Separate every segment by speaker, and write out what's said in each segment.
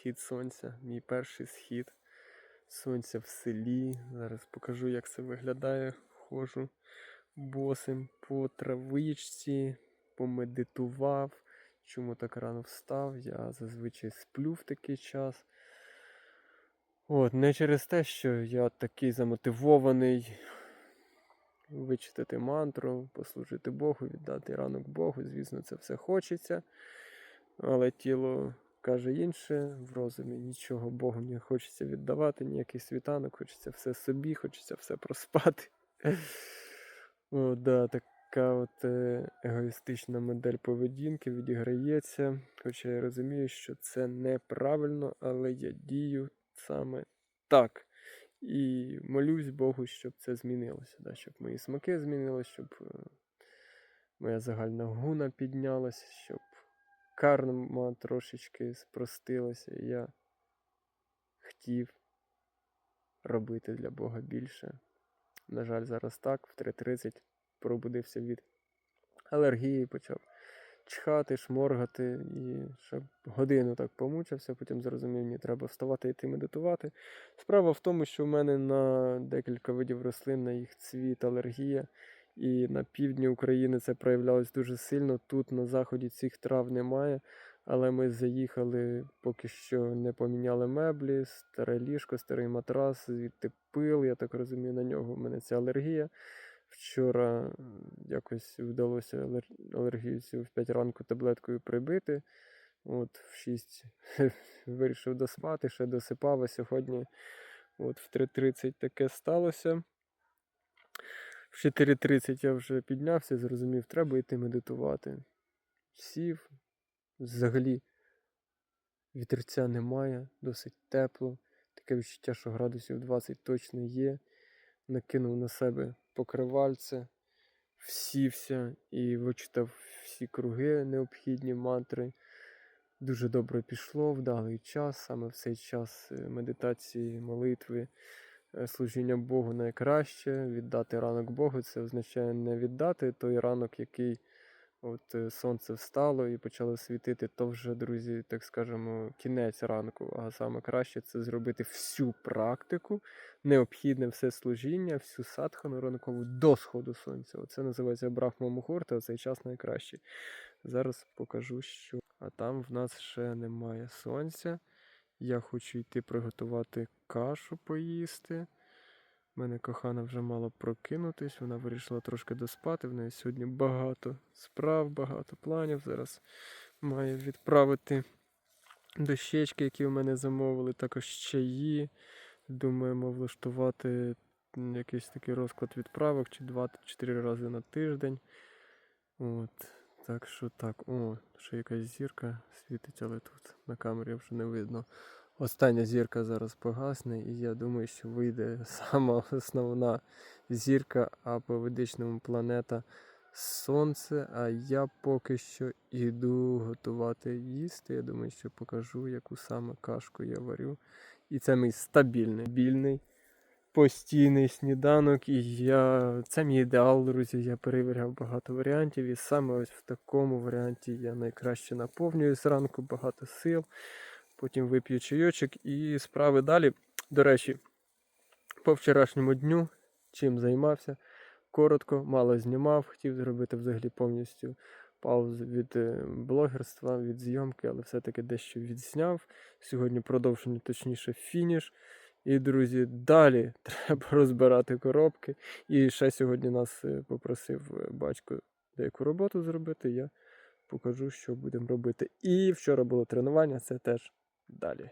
Speaker 1: схід сонця, мій перший схід сонця в селі. Зараз покажу, як це виглядає. Ходжу босим по травичці, помедитував. Чому так рано встав? Я зазвичай сплю в такий час. От, не через те, що я такий замотивований вичитати мантру, послужити Богу, віддати ранок Богу. Звісно, це все хочеться. Але тіло каже інше, в розумі нічого Богу не хочеться віддавати, ніякий світанок, хочеться все собі, хочеться все проспати. О, да, така от е, егоїстична модель поведінки відіграється. Хоча я розумію, що це неправильно, але я дію саме так. І молюсь Богу, щоб це змінилося, да, щоб мої смаки змінилися, щоб е, моя загальна гуна піднялася, щоб карма трошечки спростилася. І я хотів робити для Бога більше. На жаль, зараз так, в 3.30 пробудився від алергії, почав чхати, шморгати, і ще годину так помучився, потім зрозумів, мені треба вставати і йти медитувати. Справа в тому, що в мене на декілька видів рослин, на їх цвіт, алергія. І на півдні України це проявлялось дуже сильно. Тут на заході цих трав немає. Але ми заїхали, поки що не поміняли меблі, старе ліжко, старий матрас, звідти пил, я так розумію, на нього в мене ця алергія. Вчора якось вдалося алергію цю в 5 ранку таблеткою прибити. От в 6 вирішив доспати, ще досипав, а сьогодні от в 3.30 таке сталося. В 4.30 я вже піднявся, зрозумів, треба йти медитувати. Сів, взагалі вітерця немає, досить тепло. Таке відчуття, що градусів 20 точно є. Накинув на себе покривальце, всівся і вичитав всі круги необхідні мантри. Дуже добре пішло, вдалий час, саме в цей час е, медитації, молитви, служіння Богу найкраще. Віддати ранок Богу це означає не віддати той ранок, який от е, сонце встало і почало світити, то вже, друзі, так скажемо, кінець ранку. А саме краще це зробити всю практику, необхідне все служіння, всю садхану ранкову до сходу сонця. Оце називається Брахма Мухурта, оцей час найкращий. Зараз покажу, що. А там в нас ще немає сонця. Я хочу йти приготувати кашу поїсти. У мене кохана вже мала прокинутись, вона вирішила трошки доспати. В неї сьогодні багато справ, багато планів. Зараз має відправити дощечки, які в мене замовили, також чаї. Думаємо влаштувати якийсь такий розклад відправок чи 2-4 рази на тиждень. От. Так що так, о, ще якась зірка світить, але тут на камері вже не видно. Остання зірка зараз погасне, і я думаю, що вийде сама основна зірка, а по ведичному планета Сонце. А я поки що іду готувати їсти. Я думаю, що покажу, яку саме кашку я варю. І це мій стабільний, більний, постійний сніданок. І я... це мій ідеал, друзі. Я перевіряв багато варіантів. І саме ось в такому варіанті я найкраще наповнюю зранку, багато сил. Потім вип'ю чайочок і справи далі. До речі, по вчорашньому дню чим займався. Коротко, мало знімав, хотів зробити взагалі повністю паузу від е, блогерства, від зйомки, але все-таки дещо відзняв. Сьогодні продовження, точніше, фініш. І, друзі, далі треба розбирати коробки. І ще сьогодні нас е, попросив е, батько деяку роботу зробити. Я покажу, що будемо робити. І вчора було тренування, це теж далі.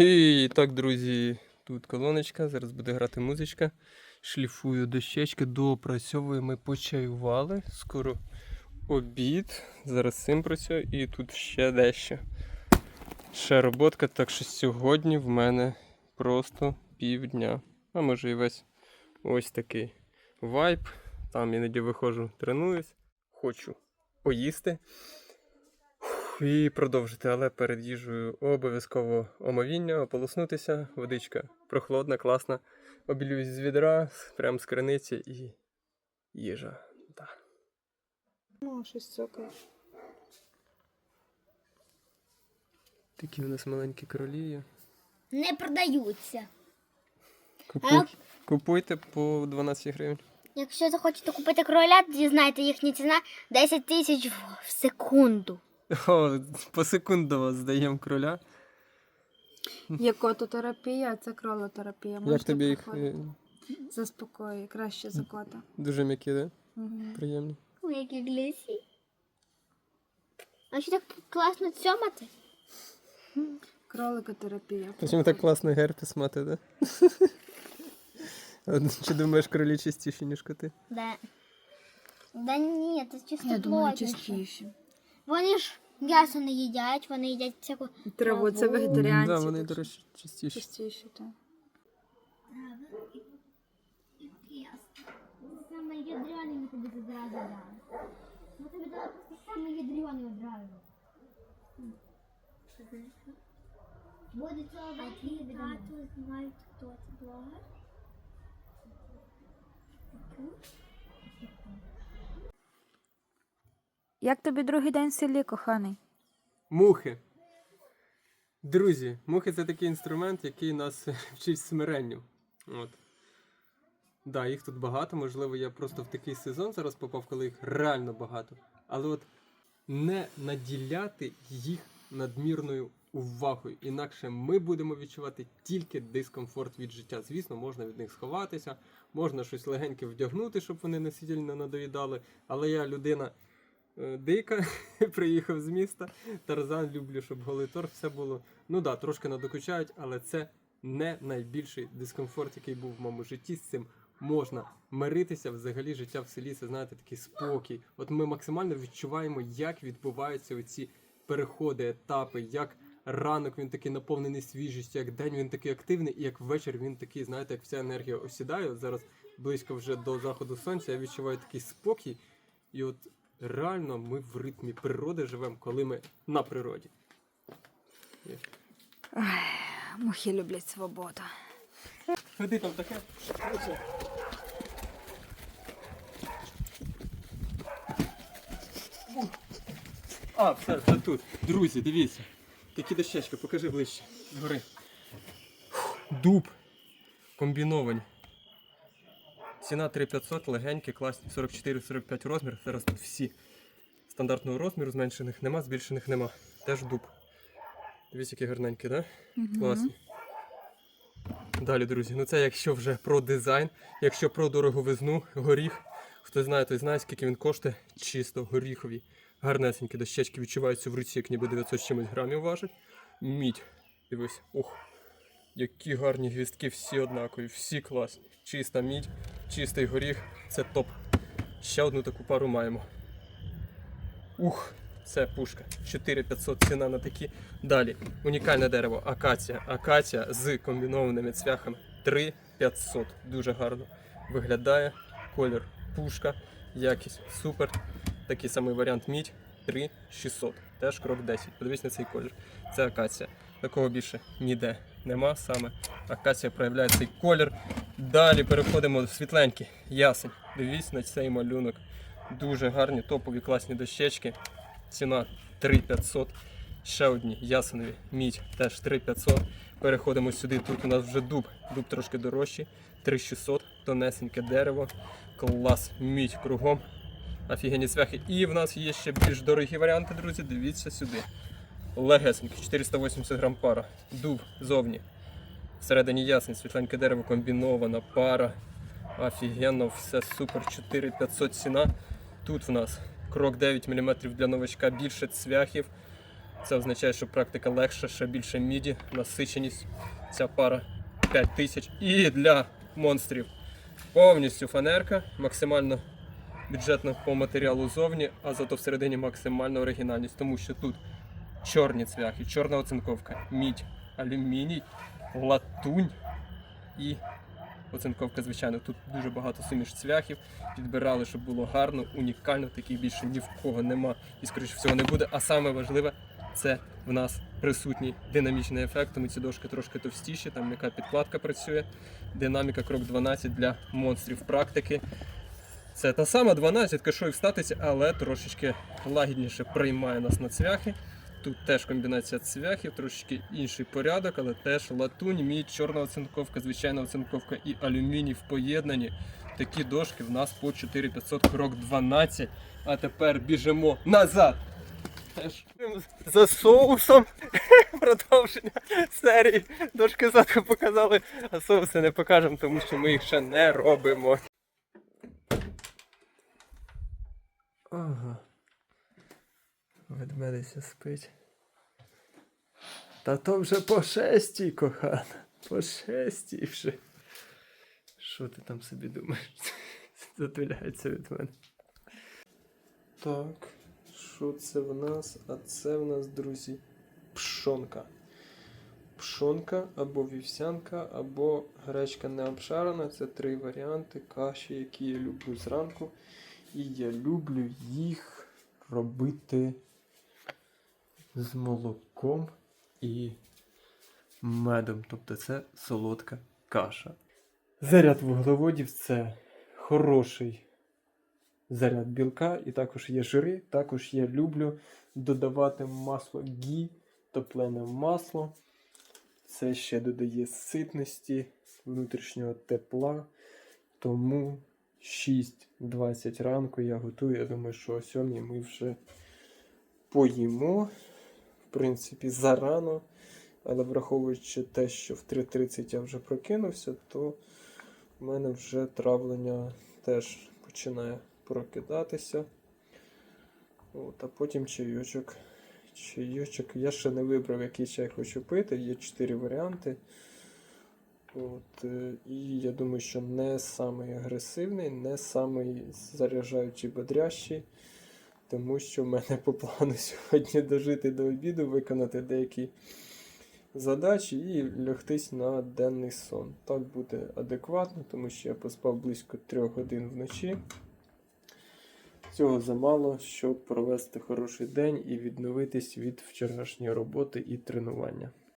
Speaker 1: І так, друзі, тут колоночка, зараз буде грати музичка. Шліфую дощечки, доопрацьовую. Ми почаювали. Скоро обід. Зараз цим працюю і тут ще дещо. Ще роботка, так що сьогодні в мене просто півдня. А може і весь ось такий вайб. Там іноді виходжу, тренуюсь, хочу поїсти і продовжити, але перед їжею обов'язково омовіння, ополоснутися, водичка прохолодна, класна. Обілююсь з відра, з- прям з криниці і їжа. Да.
Speaker 2: Ну, щось цокає.
Speaker 1: Такі у нас маленькі кролі.
Speaker 3: Не продаються.
Speaker 1: Купуй, купуйте по 12 гривень.
Speaker 3: Якщо захочете купити кроля, тоді знайте їхня ціна 10 тисяч в секунду.
Speaker 1: О, посекундово здаємо кроля.
Speaker 2: Є кототерапія, це кролотерапія.
Speaker 1: Як
Speaker 2: Можете
Speaker 1: тобі їх е,
Speaker 2: Заспокоює, краще за кота.
Speaker 1: дуже м'які, да?
Speaker 2: Угу.
Speaker 1: Приємні.
Speaker 3: Ой, які глісі. А що так класно цьомати?
Speaker 2: Кроликотерапія.
Speaker 1: Чому так класно герпес мати, да? Чи думаєш, кролі чистіші, ніж коти?
Speaker 3: Да. Да ні, це чисто
Speaker 2: Я думаю,
Speaker 3: плотніше.
Speaker 2: частіше.
Speaker 3: Вони ж м'ясо не їдять, вони їдять всяку
Speaker 2: Траву, це вегетаріанці.
Speaker 1: Да, вони, до речі,
Speaker 2: частіше, так.
Speaker 3: Саме ядрений ми тобі одразу дали. Ми тобі дали просто саме ядрений одразу. Буде цього тато знають, хто це блогер.
Speaker 2: Як тобі другий день в селі, коханий?
Speaker 1: Мухи. Друзі, мухи це такий інструмент, який нас вчить смиренню. От. Да, їх тут багато. Можливо, я просто в такий сезон зараз попав, коли їх реально багато. Але от не наділяти їх надмірною увагою. Інакше ми будемо відчувати тільки дискомфорт від життя. Звісно, можна від них сховатися, можна щось легеньке вдягнути, щоб вони не сильно надоїдали. Але я людина дика, приїхав з міста. Тарзан люблю, щоб голий торг все було. Ну да, трошки надокучають, але це не найбільший дискомфорт, який був в моєму житті. З цим можна миритися. Взагалі життя в селі це знаєте такий спокій. От ми максимально відчуваємо, як відбуваються оці переходи, етапи, як ранок він такий наповнений свіжістю, як день він такий активний, і як вечір він такий, знаєте, як вся енергія осідає. Зараз близько вже до заходу сонця. Я відчуваю такий спокій. І от реально ми в ритмі природи живемо, коли ми на природі.
Speaker 2: Мухи люблять свободу.
Speaker 1: Ходи там таке. А, все, вже тут. Друзі, дивіться. Які дощечки, покажи ближче. Згори. Дуб. Комбіновані. Ціна 3500, легенькі, класні, 44-45 розмір. Зараз тут всі стандартного розміру, зменшених нема, збільшених нема. Теж дуб. Дивіться, які гарненькі, так? Да? Класні. Далі, друзі, ну це якщо вже про дизайн, якщо про дороговизну, горіх. Хто знає, той знає, скільки він коштує. Чисто горіхові. Гарнесенькі дощечки відчуваються в руці, як ніби 900 чимось грамів важить. Мідь. Дивись, ух. Які гарні гвіздки, всі однакові, всі класні. Чиста мідь, чистий горіх, це топ. Ще одну таку пару маємо. Ух, це пушка. 4500 ціна на такі. Далі. Унікальне дерево. Акація. Акація з комбінованими цвяхами. 3500. Дуже гарно виглядає. Колір пушка. Якість супер. Такий самий варіант мідь. 3600. Теж крок 10. Подивись на цей колір. Це акація. Такого більше ніде нема саме. Акація проявляє цей колір. Далі переходимо в світленький. Ясень. Дивіться на цей малюнок. Дуже гарні, топові класні дощечки. Ціна 3500. Ще одні ясенові мідь теж 3500. Переходимо сюди. Тут у нас вже дуб. Дуб трошки дорожчий. 3600. Тонесеньке дерево. Клас, мідь кругом. Офігенні цвяхи. І в нас є ще більш дорогі варіанти, друзі. Дивіться сюди. Легесенький, 480 грам пара. Дуб зовні. Всередині ясень, світленьке дерево, комбінована пара. Офігенно, все супер. 4500 ціна. Тут в нас крок 9 мм для новачка, більше цвяхів. Це означає, що практика легша, ще більше міді, насиченість. Ця пара 5000. І для монстрів повністю фанерка, максимально бюджетно по матеріалу зовні, а зато всередині максимальна оригінальність, тому що тут чорні цвяхи, чорна оцинковка, мідь, алюміній, латунь і оцинковка, звичайно. Тут дуже багато суміш цвяхів. Підбирали, щоб було гарно, унікально, таких більше ні в кого нема і, скоріше всього, не буде. А саме важливе, це в нас присутній динамічний ефект, тому ці дошки трошки товстіші, там яка підкладка працює. Динаміка крок 12 для монстрів практики. Це та сама 12, що і в але трошечки лагідніше приймає нас на цвяхи. Тут теж комбінація цвяхів, трошечки інший порядок, але теж латунь, мідь, чорна оцинковка, звичайна оцинковка і алюміній в поєднанні. Такі дошки в нас по 4500 крок 12. А тепер біжимо назад. Теж за соусом продовження серії. Дошки ззаду показали, а соуси не покажемо, тому що ми їх ще не робимо. Ага. Ведмедиця спить. Та то вже по шестій, кохана. По шестій вже. Що ти там собі думаєш? Затуляється від мене. Так, що це в нас? А це в нас, друзі, пшонка. Пшонка або вівсянка, або гречка не обшарена. Це три варіанти каші, які я люблю зранку. І я люблю їх робити з молоком і медом. Тобто це солодка каша. Заряд вуглеводів це хороший заряд білка, і також є жири. Також я люблю додавати масло гі, топлене масло. Це ще додає ситності, внутрішнього тепла. Тому 6.20 ранку я готую. Я думаю, що о 7 ми вже поїмо. В принципі, зарано. Але враховуючи те, що в 3.30 я вже прокинувся, то в мене вже травлення теж починає прокидатися. От, а потім чайочок. Чайочок. Я ще не вибрав, який чай хочу пити. Є 4 варіанти. От, е, і я думаю, що не самий агресивний, не самий заряджаючий бодрящий. Тому що в мене по плану сьогодні дожити до обіду, виконати деякі задачі і лягтись на денний сон. Так буде адекватно, тому що я поспав близько 3 годин вночі. Цього замало, щоб провести хороший день і відновитись від вчорашньої роботи і тренування.